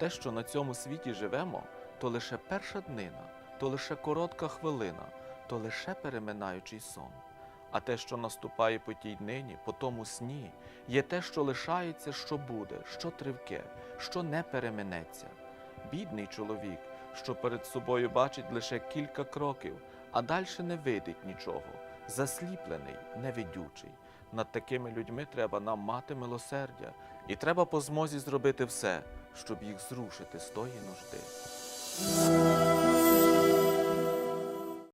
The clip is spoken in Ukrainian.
те, що на цьому світі живемо, то лише перша днина, то лише коротка хвилина, то лише переминаючий сон. А те, що наступає по тій днині, по тому сні, є те, що лишається, що буде, що тривке, що не переминеться. Бідний чоловік, що перед собою бачить лише кілька кроків, а далі не видить нічого, засліплений, невидючий. Над такими людьми треба нам мати милосердя, і треба по змозі зробити все, щоб їх зрушити з тої нужди.